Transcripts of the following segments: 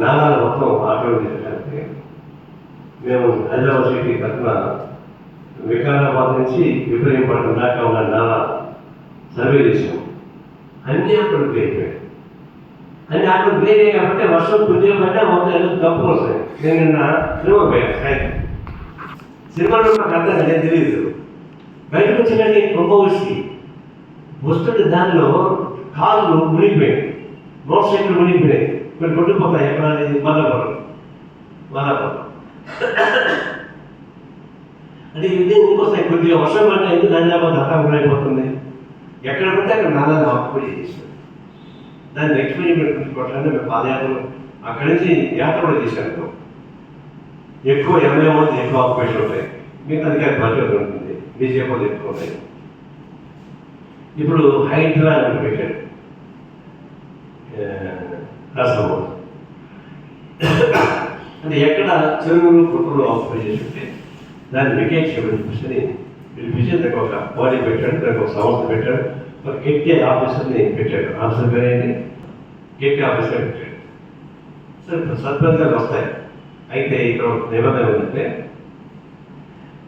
నాణాల మొత్తం ఆటో తీసుకోవడానికి మేము హైదరాబాద్ సిటీ తరఫున వికారాబాద్ నుంచి విపరీతపట్నం దాకా ఉన్న నాణా సర్వే చేసాం అన్ని అక్కడ ప్లే అయిపోయాయి. అన్ని అక్కడ ప్లే కాబట్టి వర్షం కొద్దిగా పడ్డా మొత్తం ఏదో తప్పు వస్తాయి. నేను నిన్న సినిమా పోయాను సాయంత్రం సినిమాలో నాకు అర్థం అనేది తెలియదు బయటకు వచ్చినట్టు గొప్ప వచ్చి వస్తుంటే దానిలో కార్లు మునిగిపోయాయి. Motor cycle మునిగిపోయాయి. కొన్ని కొట్టుకుపోతాయి ఎక్కడ అనేది మల్లపురం మల్లపురం అంటే ఇది వస్తాయి? కొద్దిగా వర్షం పడిన ఎందుకు హైదరాబాద్ హఠాత్తుగా ఎక్కడ పడితే అక్కడ నాన్న అప్పుడే చేశారు దాన్ని ఎక్స్పెరిమెంట్ పెట్టుకోవటానికి మేము పాదయాత్రలు అక్కడి నుంచి యాత్ర కూడా చేశాను ఎక్కువ ఎనభై మంది ఎక్కువ ఆక్యుపేషన్ ఉంటాయి. మిగతా అధికారి బడ్జెట్ ఉంటుంది. బీజేపీ ఎక్కువ ఉంటాయి. ఇప్పుడు హైడ్రా అని పెట్టాడు రాసుకోవాలి అంటే ఎక్కడ చెరువులు కుటుంబం ఆక్యుపై చేసి దాన్ని వికేట్ చేయమని కూర్చొని పిలిపించి దానికి ఒక బాడీ పెట్టాడు దానికి ఒక సంస్థ పెట్టాడు ఒక గట్టి ఆఫీసర్ని పెట్టాడు. ఆఫీసర్ పేరు ఏంటి గట్టి ఆఫీసర్ పెట్టాడు. సరే ఇప్పుడు వస్తాయి. అయితే ఇక్కడ ఒక నిబంధన ఏంటంటే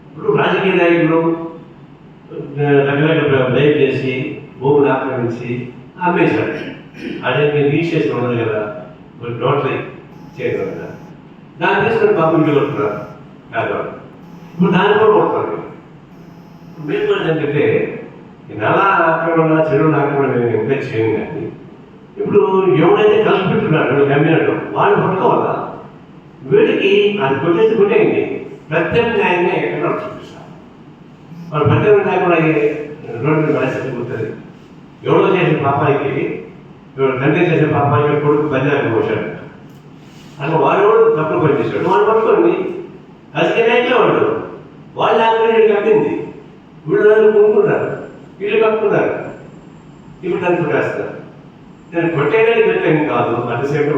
ఇప్పుడు రాజకీయ నాయకులు రకరకాల దయచేసి భూమిని ఆక్రమించి అమ్మేశాడు అదే మీరు రిజిస్ట్రేషన్ ఉండదు కదా. మీరు నోటరీ చేయడం కదా దాన్ని తీసుకొని పాపం కొడుతున్నారు కాదు ఇప్పుడు దాన్ని కూడా కొడుతున్నారు మీరు కూడా ఏంటంటే నెల ఆక్రమణ చెరువుల ఆక్రమణ నేను ఎంకరేజ్ చేయను కానీ ఇప్పుడు ఎవడైతే కలిసి పెట్టున్నాడు వీళ్ళు వాళ్ళు పట్టుకోవాలా? వీడికి అది కొట్టేసి కొట్టేయండి. ప్రత్యామ్నాయంగా ఎక్కడ చూపిస్తారు వాళ్ళు ప్రత్యామ్నాయం కూడా రోడ్డు మీద రాసేసి పోతుంది చేసిన పాపానికి తండ్రి చేసిన పాపానికి కొడుకు బంజారు పోసాడు అలా వాడు కూడా తప్పులు పని చేశాడు. వాడు పట్టుకోండి రాజకీయ నాయకులే వాడు. వాళ్ళు ఆక్రమణ కట్టింది. వీళ్ళు కొనుక్కున్నారు. వీళ్ళు కట్టుకున్నారు. ఇప్పుడు దాన్ని కొట్టేస్తారు. నేను కొట్టేయడానికి పెట్టాను కాదు. సేమ్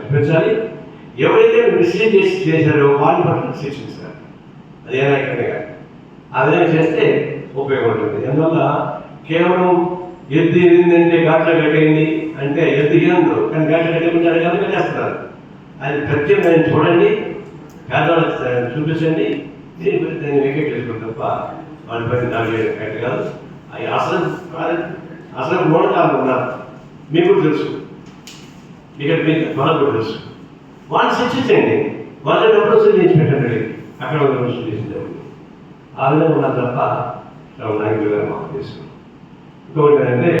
కల్పించాలి. ఎవరైతే మిస్లీడ్ చేసి చేశారో వాళ్ళని పట్ల శిక్షించాలి అది కాదు ఆ విధంగా చేస్తే ఉపయోగం ఉంటుంది అందువల్ల కేవలం ఎద్దు ఎదిందంటే ఘాట్లో కట్టేయండి అంటే ఎద్దు ఏందో కానీ ఘాట్లో కట్టేయకుండా కనుక చేస్తున్నారు? అది ప్రత్యేకమైన చూడండి. పేదవాళ్ళకి చూపించండి. దీని గురించి దాన్ని వెకేట్ చేసుకోండి తప్ప వాళ్ళ పైన దాడి చేయడం కరెక్ట్ కాదు. అవి అసలు అసలు మూడకాలు ఉన్నారు. మీకు తెలుసు. ఇక్కడ మీకు మనకు తెలుసు. వాళ్ళు శిక్షించండి. వాళ్ళ డబ్బులు వసూలు పెట్టండి. అక్కడ ఉన్న వసూలు చేసింది ఆ విధంగా ఉన్నారు తప్ప నాయకులు గారు మాకు తెలుసు. ఇంకొకటి ఏంటంటే